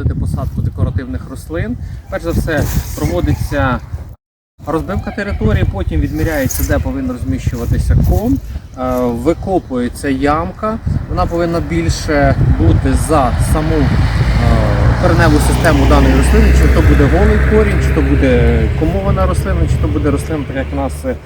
проводити посадку декоративних рослин. Перш за все проводиться розбивка території, потім відміряється, де повинен розміщуватися ком, е, викопується ямка. Вона повинна більше бути за саму е, кореневу систему даної рослини, чи то буде голий корінь, чи то буде комована рослина, чи то буде рослина, так як у нас е,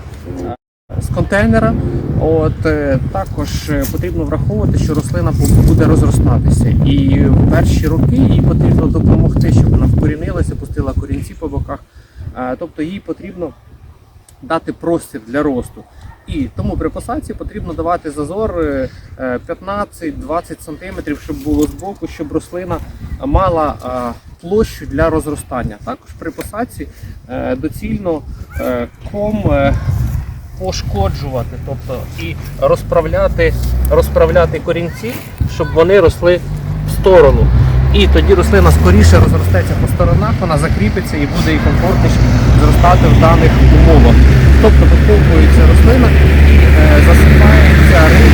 з контейнера. От е, також е, потрібно враховувати, що рослина буде розростатися, і в перші роки їй потрібно допомогти, щоб вона вкорінилася, пустила корінці по боках. Тобто їй потрібно дати простір для росту. І тому при посадці потрібно давати зазор е, е, 15-20 см, щоб було збоку, щоб рослина мала площу для розростання. Також при посадці доцільно ком пошкоджувати, тобто і розправляти, розправляти корінці, щоб вони росли в сторону. І тоді рослина скоріше розростеться по сторонах, вона закріпиться і буде їй комфортніше зростати в даних умовах. Тобто викопується рослина і е, засипається риб.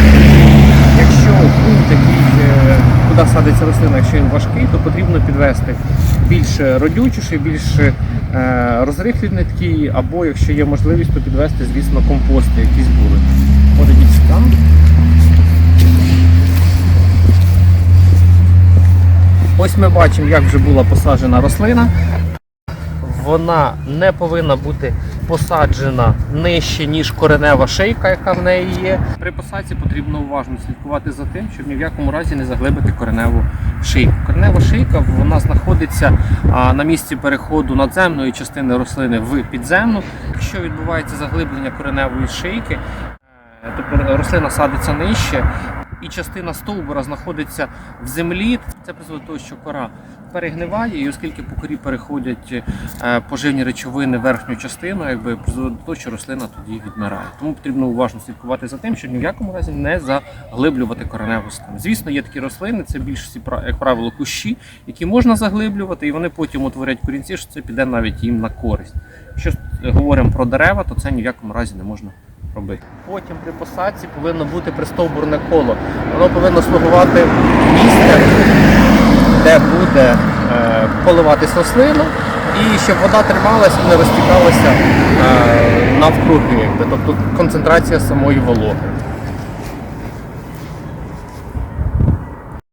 Якщо ґрунт такий, е, куди садиться рослина, якщо він важкий, то потрібно підвести більш родючіший, більш е, розрихлений такий, або якщо є можливість, то підвести, звісно, компости якісь були. Подивіться там. Ось ми бачимо, як вже була посаджена рослина. Вона не повинна бути посаджена нижче, ніж коренева шийка, яка в неї є. При посадці потрібно уважно слідкувати за тим, щоб ні в якому разі не заглибити кореневу шийку. Коренева шийка вона знаходиться на місці переходу надземної частини рослини в підземну. Якщо відбувається заглиблення кореневої шийки, е, тобто рослина садиться нижче, і частина стовбура знаходиться в землі. Це призводить до того, що кора перегниває, і оскільки по корі переходять е, поживні речовини в верхню частину, якби призводить до того, що рослина тоді відмирає. Тому потрібно уважно слідкувати за тим, щоб ні в якому разі не заглиблювати кореневу систему. Звісно, є такі рослини, це більш як правило кущі, які можна заглиблювати, і вони потім утворять корінці, що це піде навіть їм на користь. Якщо говоримо про дерева, то це ні в якому разі не можна робити. Потім при посадці повинно бути пристовбурне коло. Воно повинно слугувати місце, де буде е, поливатись рослина, і щоб вода трималася і не розтікалася е, навкруги, тобто концентрація самої вологи.